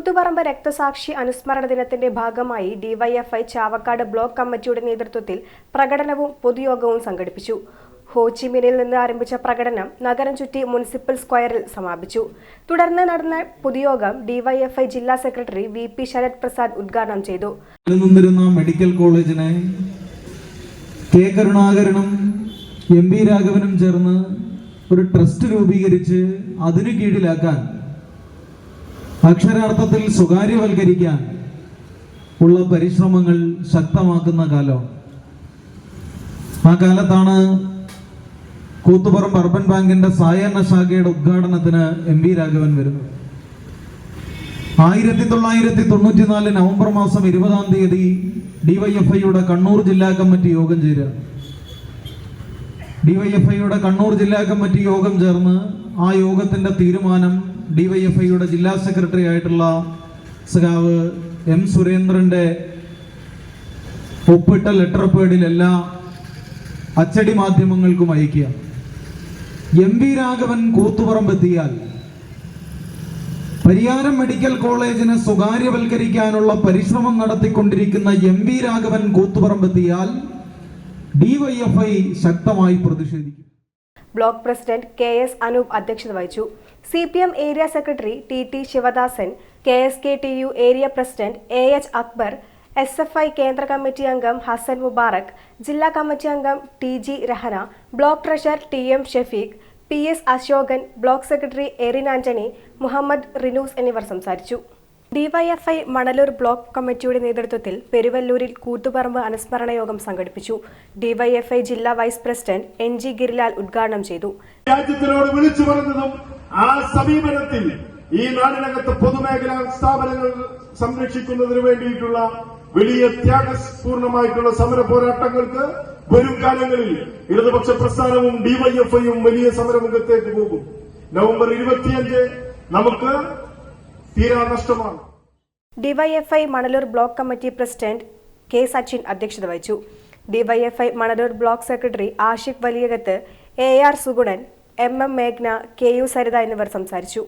കൂത്തുപറമ്പ് രക്തസാക്ഷി അനുസ്മരണ ദിനത്തിന്റെ ഭാഗമായി ഡിവൈഎഫ്ഐ ചാവക്കാട് ബ്ലോക്ക് കമ്മിറ്റിയുടെ നേതൃത്വത്തിൽ പ്രകടനവും പൊതുയോഗവും സംഘടിപ്പിച്ചു. ഹോച്ചിമിനിൽ നിന്ന് ആരംഭിച്ച പ്രകടനം നഗരം ചുറ്റി മുനിസിപ്പൽ സ്ക്വയറിൽ സമാപിച്ചു. തുടർന്ന് നടന്ന പൊതുയോഗം ഡിവൈഎഫ്ഐ ജില്ലാ secretary V P Sarath Prasad ഉദ്ഘാടനം ചെയ്തു. മെഡിക്കൽ കോളേജിനെ കെ കരുണാകരനും എം രാഘവനും ചേർന്ന് ഒരു ട്രസ്റ്റ് രൂപീകരിച്ച് അതിനു കീഴിലാക്കാൻ അക്ഷരാർത്ഥത്തിൽ സ്വകാര്യവൽക്കരിക്കാൻ ഉള്ള പരിശ്രമങ്ങൾ ശക്തമാക്കുന്ന കാലം. ആ കാലത്താണ് കൂത്തുപറമ്പ് അർബൻ ബാങ്കിന്റെ സായാഹ്ന ശാഖയുടെ ഉദ്ഘാടനത്തിന് എം വി രാഘവൻ വരുന്നത്. ആയിരത്തി തൊള്ളായിരത്തി തൊണ്ണൂറ്റിനാല് നവംബർ മാസം ഇരുപതാം തീയതി ഡിവൈഎഫ്ഐയുടെ കണ്ണൂർ ജില്ലാ കമ്മിറ്റി യോഗം ചേരുക. ഡിവൈഎഫ്ഐയുടെ കണ്ണൂർ ജില്ലാ കമ്മിറ്റി യോഗം ചേർന്ന് ആ യോഗത്തിന്റെ തീരുമാനം ഡിവൈഎഫ്ഐയുടെ ജില്ലാ സെക്രട്ടറി ആയിട്ടുള്ള സഖാവ് എം സുരേന്ദ്രന്റെ ഒപ്പിട്ട ലെറ്റർ പേഡിൽ എല്ലാ അച്ചടി മാധ്യമങ്ങൾക്കും അയക്കുക എം വി രാഘവൻ കൂത്തുപറമ്പെത്തിയാൽ പരിയാരം മെഡിക്കൽ കോളേജിനെ സ്വകാര്യവൽക്കരിക്കാനുള്ള പരിശ്രമം നടത്തിക്കൊണ്ടിരിക്കുന്ന എം വി രാഘവൻ കൂത്തുപറമ്പെത്തിയാൽ ഡിവൈഎഫ്ഐ ശക്തമായി പ്രതിഷേധിക്കും. Block president K S Anoop അധ്യക്ഷത വഹിച്ചു. C P M area secretary T T Sivadasan K S K T U area president A H Akbar S F I കേന്ദ്ര കമ്മിറ്റി അംഗം ഹസൻ മുബാറക് ജില്ലാ കമ്മിറ്റി അംഗം T G Rahana block treasurer T M Shefeeq P S Ashokan block secretary Erin Antony Muhammad Rinoos എന്നിവർ സംസാരിച്ചു. DYFI Manalur block കമ്മിറ്റിയുടെ നേതൃത്വത്തിൽ പെരുവല്ലൂരിൽ കൂത്തുപറമ്പ് അനുസ്മരണ യോഗം സംഘടിപ്പിച്ചു. ഡിവൈഎഫ്ഐ ജില്ലാ vice president N G Girilal ഉദ്ഘാടനം ചെയ്തു. രാജ്യത്തിനോട് വിളിച്ചു പറഞ്ഞതും ആ സമീപനത്തിൽ ഈ നാടിനകത്ത് പൊതുമേഖലാ സ്ഥാപനങ്ങൾ സംരക്ഷിക്കുന്നതിന് വേണ്ടിയിട്ടുള്ള വലിയ ത്യാഗപൂർണമായിട്ടുള്ള സമര പോരാട്ടങ്ങൾക്ക് വരും കാലങ്ങളിൽ ഇടതുപക്ഷ പ്രസ്ഥാനവും ഡിവൈഎഫ്ഐയും വലിയ സമരമുഖത്തേക്ക് പോകും. നവംബർ ഇരുപത്തിയഞ്ച് നമുക്ക് തീരാ നഷ്ടമാണ്. DYFI Manalur block committee president K Sachin അധ്യക്ഷത വഹിച്ചു. DYFI Manalur block secretary Ashiq Valiyakath A R Sugunan M M മേഘ്ന K U Saritha എന്നിവർ സംസാരിച്ചു.